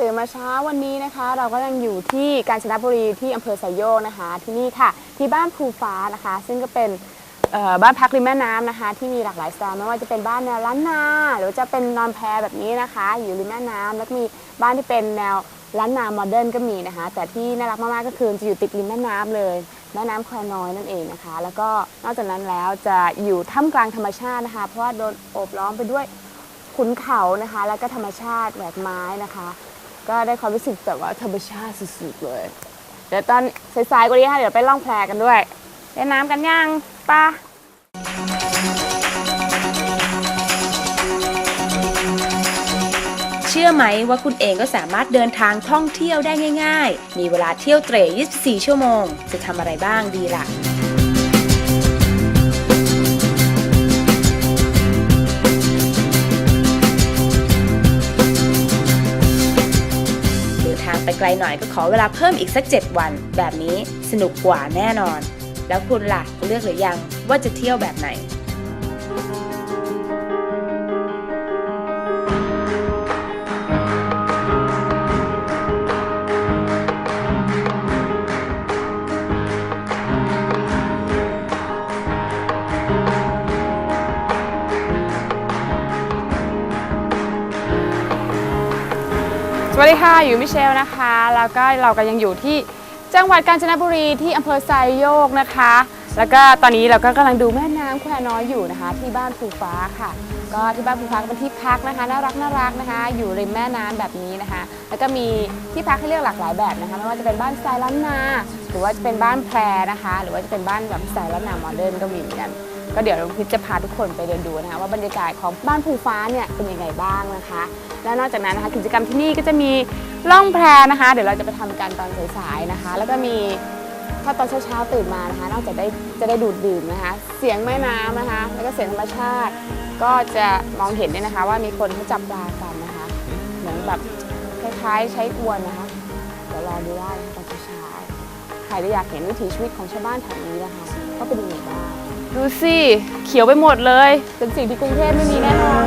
ตื่นมาเช้าวันนี้นะคะ เราก็ยังอยู่ที่กาญจนบุรีที่อำเภอไซโยกนะคะ ที่นี่ค่ะ ที่บ้านภูฟ้านะคะ ซึ่งก็เป็นบ้านพักริมแม่น้ำนะคะ ที่มีหลากหลายสไตล์ไม่ว่าจะเป็นบ้านแนวล้านนา หรือจะเป็นนอนแพแบบนี้นะคะ อยู่ริมแม่น้ำแล้วมีบ้านที่เป็นแนวล้านนาโมเดิร์นก็มีนะคะ แต่ที่น่ารักมากๆก็คือจะอยู่ติดริมแม่น้ำเลยแม่น้ำแควน้อยนั่นเองนะคะ แล้วก็นอกจากนั้นแล้วจะอยู่ท่ามกลางธรรมชาตินะคะ เพราะว่าโดนโอบล้อมไปด้วยขุนเขานะคะ แล้วก็ธรรมชาติแหวกไม้นะคะ ก็ได้ความรู้สึกแบบว่าธรรมชาติสุดๆเลย เดี๋ยวตอนสายๆกว่านี้ค่ะเดี๋ยวไปล่องแพกันด้วยเล่นน้ำกันยังไป้าเชื่อไหมว่าคุณเองก็สามารถเดินทางท่องเที่ยวได้ง่าย ๆ มีเวลาเที่ยวเตร่24 ชั่วโมง จะทำอะไรบ้างดีล่ะ ไกลหน่อยก็ขอเวลาเพิ่มอีกสัก 7 วัน แบบนี้สนุกกว่าแน่นอน แล้วคุณล่ะเลือกหรือยังว่าจะเที่ยวแบบไหน วัสดีค่ะ อยู่มิเชลนะคะ แล้วก็เราก็ยังอยู่ที่จังหวัดกาญจนบุรีที่อำเภอไซโยกนะคะ แล้วก็ตอนนี้เราก็กำลังดูแม่น้ำแควน้อยอยู่นะคะ ที่บ้านภูฟ้าค่ะ ก็ที่บ้านภูฟ้าเป็นที่พักนะคะน่ารักน่ารักนะคะ อยู่ริมแม่น้ำแบบนี้นะคะ แล้วก็มีที่พักให้เลือกหลากหลายแบบนะคะ ไม่ว่าจะเป็นบ้านสไตล์ล้านนา หรือว่าจะเป็นบ้านแพรนะคะ หรือว่าจะเป็นบ้านแบบสไตล์ล้านนาโมเดิร์นก็มีเหมือนกันก็เดี๋ยวเราพิจะพาทุกคนไปเดินดูนะคะว่าบรรยากาศของบ้านภูฟ้าเนี่ยเป็นยังไงบ้างนะคะ แล้วนอกจากนั้นนะคะกิจกรรมที่นี่ก็จะมีล่องแพนะคะ เดี๋ยวเราจะไปทำกันตอนสายๆนะคะ แล้วก็มี ถ้าตอนเช้าๆตื่นมานะคะ นอกจากได้จะได้ดูดดื่มนะคะ เสียงแม่น้ำนะคะ แล้วก็เสียงธรรมชาติ ก็จะมองเห็นเนี่ยนะคะ ว่ามีคนเขาจับปลากันนะคะ เหมือนแบบคล้ายๆใช้อวนนะคะ เดี๋ยวรอดูได้นะคะตอนเช้าๆใครที่อยากเห็นวิถีชีวิตของชาวบ้านแถวนี้นะคะ ก็ไปดูหน่อยได้ดูสิเขียวไปหมดเลย เป็นสิ่งที่กรุงเทพไม่มีแน่นอน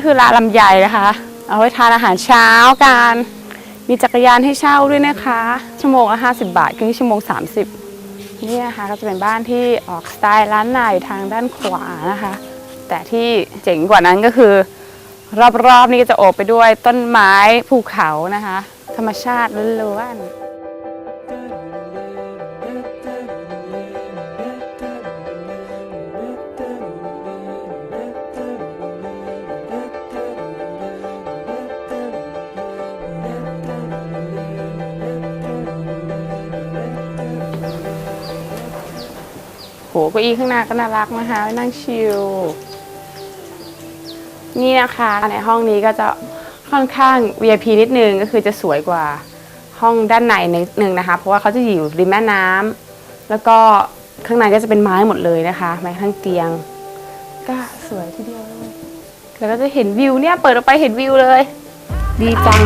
ก็คือร้านลำไยนะคะ เอาไว้ทานอาหารเช้ากัน มีจักรยานให้เช่าด้วยนะคะ ชั่วโมงละ50บาทครึ่งชั่วโมง30นี่นะคะก็จะเป็นบ้านที่ออกสไตล์ล้านนาอยู่ทางด้านขวานะคะ แต่ที่เจ๋งกว่านั้นก็คือ รอบๆนี่ก็จะโอบไปด้วยต้นไม้ภูเขานะคะ ธรรมชาติล้วนๆ เก้าอี้ข้างหน้าก็น่ารักนะคะไว้นั่งชิลนี่นะคะในห้องนี้ก็จะค่อนข้าง VIP นิดนึงก็คือจะสวยกว่าห้องด้านในนิดนึงนะคะ เพราะว่าเขาจะอยู่ริมแม่น้ำแล้วก็ข้างในก็จะเป็นไม้หมดเลยนะคะไม้ข้างเตียง ก็สวยทีเดียวเลยแล้วก็จะเห็นวิวเนี่ยเปิดออกไปเห็นวิวเลย ดีจัง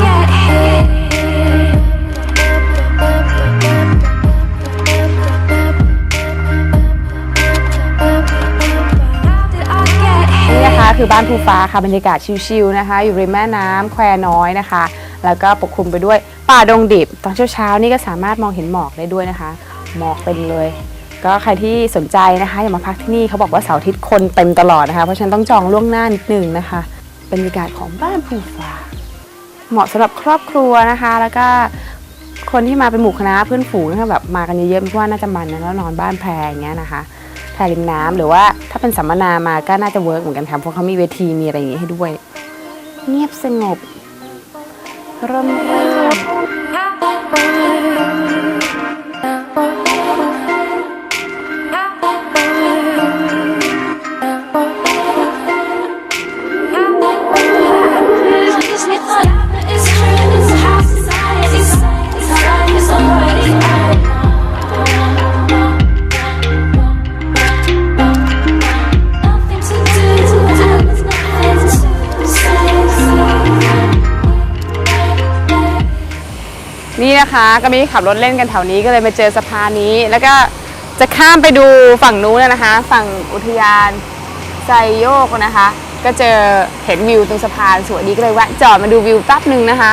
ภูฟ้าค่ะบรรยากาศชิลๆนะคะ อยู่ริมแม่น้ำแควน้อยนะคะ แล้วก็ปกคลุมไปด้วยป่าดงดิบ ตอนเช้าๆนี่ก็สามารถมองเห็นหมอกได้ด้วยนะคะ หมอกเต็มเลย ก็ใครที่สนใจนะคะอย่ามาพักที่นี่เขาบอกว่าเสาร์อาทิตย์คนเต็มตลอดนะคะเพราะฉะนั้นต้องจองล่วงหน้านิดนึงนะคะบรรยากาศของบ้านภูฟ้า เหมาะสำหรับครอบครัวนะคะ แล้วก็คนที่มาเป็นหมู่คณะเพื่อนฝูงนะคะแบบมากันเยอะๆเพราะว่าน่าจะมันนะแล้วนอนบ้านแพรอย่างเงี้ยนะคะ แพรริมน้ำหรือว่าถ้าเป็นสัมมนามาก็น่าจะเวิร์กเหมือนกันค่ะเพราะเขามีเวทีมีอะไรอย่างงี้ให้ด้วย เงียบสงบร่มรื่น นี่นะคะก็ม่ได้ขับรถเล่นกันแถวนี้ก็เลยมาเจอสะพานนี้ แล้วก็จะข้ามไปดูฝั่งนู้นนะคะ ฝั่งอุทยานไซโยกนะคะ ก็เจอเห็นวิวตรงสะพานสวยดีก็เลยแวะจอดมาดูวิวแป๊บหนึ่งนะคะ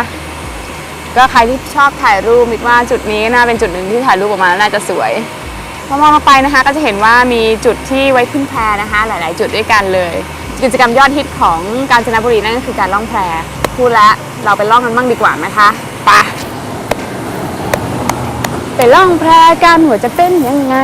ก็ใครที่ชอบถ่ายรูปมิดว่าจุดนี้น่าเป็นจุดหนึ่งที่ถ่ายรูปออกมาแล้วน่าจะสวยพอมองมาไปนะคะ ก็จะเห็นว่ามีจุดที่ไว้ขึ้นแพนะคะ หลาย ๆ จุดด้วยกันเลย กิจกรรมยอดฮิตของกาญจนบุรีนั่นก็คือการล่องแพพูดแล้วเราไปล่องกันบ้างดีกว่าไหมคะไป ไปล่องแพกันหัวจะเป็นยังไง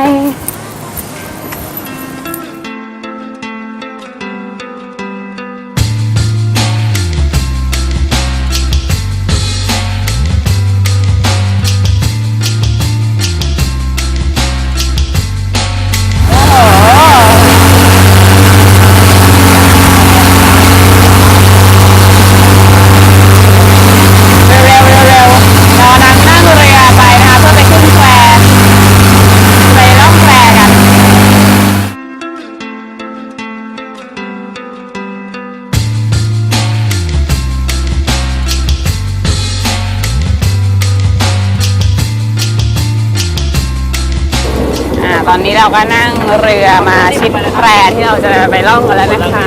อ่าตอนนี้เราก็นั่งเรือมาชิดแพที่เราจะไปล่องกันแล้วนะคะ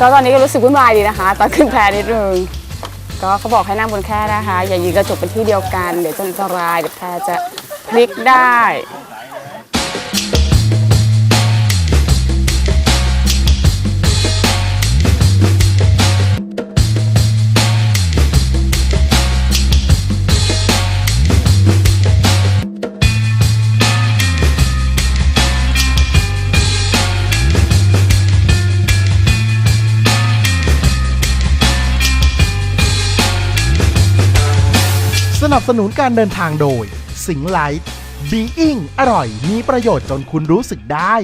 ก็ตอนนี้ก็รู้สึกวุ่นวายดีนะคะ ตอนขึ้นแพนิดนึงก็เขาบอกให้นั่งบนแคร่นะคะ อย่ายืนกระจกเป็นที่เดียวกัน เดี๋ยวจะอันตรายเดี๋ยวแพจะพลิกได้ นับสนุนการเดินทางโดย สิงไลท์บีอิงอร่อย มีประโยชน์จนคุณรู้สึกได้